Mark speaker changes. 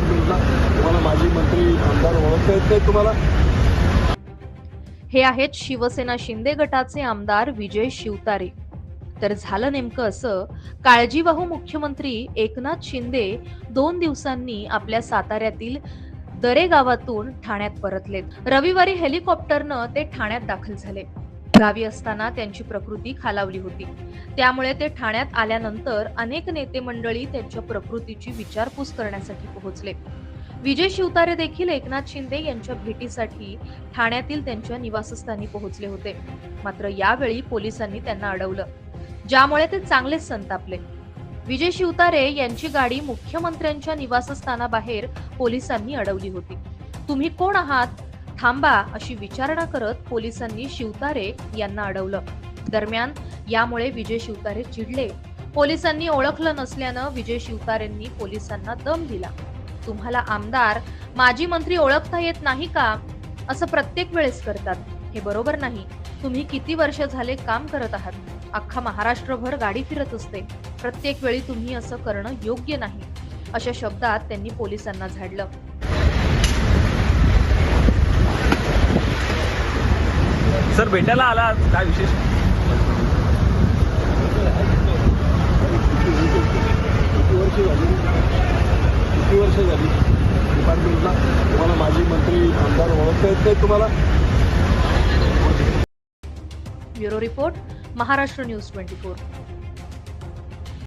Speaker 1: तुम्हाला माजी मंत्री आमदार ओळखता येत नाही तुम्हाला?
Speaker 2: हे आहेत शिवसेना शिंदे गटाचे आमदार विजय शिवतारे. तर झालं नेमकं असं काळजीवाहू मुख्यमंत्री एकनाथ शिंदे दोन दिवसांनी आपल्या साताऱ्यातील दरे गावातून ठाण्यात परतलेत. रविवारी हेलिकॉप्टरनं ते ठाण्यात दाखल झाले. गावी असताना त्यांची प्रकृती खालावली होती. त्यामुळे ते ठाण्यात आल्यानंतर अनेक नेते मंडळी त्यांच्या प्रकृतीची विचारपूस करण्यासाठी पोहोचले. विजय शिवतारे देखील एकनाथ शिंदे यांच्या भेटीसाठी ठाण्यातील त्यांच्या निवासस्थानी पोहोचले होते. मात्र यावेळी पोलिसांनी त्यांना अडवलं. ज्यामुळे ते चांगलेच संतापले. विजय शिवतारे यांची गाडी मुख्यमंत्र्यांच्या निवासस्थानाबाहेर पोलिसांनी अडवली होती. तुम्ही कोण आहात? थांबा अशी विचारणा करत पोलिसांनी शिवतारे यांना अडवलं. दरम्यान यामुळे विजय शिवतारे चिडले. पोलिसांनी ओळखलं नसल्यानं विजय शिवतारेंनी पोलिसांना दम दिला. तुम्हाला आमदार माजी मंत्री ओळखता येत नाही का? असं प्रत्येक वेळेस करतात. हे बरोबर नाही. तुम्ही किती वर्ष झाले काम करत आहात? अख्खा महाराष्ट्रभर गाडी फिरत असते. प्रत्येक वेळी तुम्ही असं करणं योग्य नाही. अशा शब्दात त्यांनी पोलिसांना झाडलं.
Speaker 3: सर भेटायला आला काय विशेष?
Speaker 1: वर्ष झाली किती वर्ष झाली डिपार्टमेंटला तुम्हाला माजी मंत्री आमदार ओळखता येत नाही तुम्हाला
Speaker 2: bureau report Maharashtra news twenty four.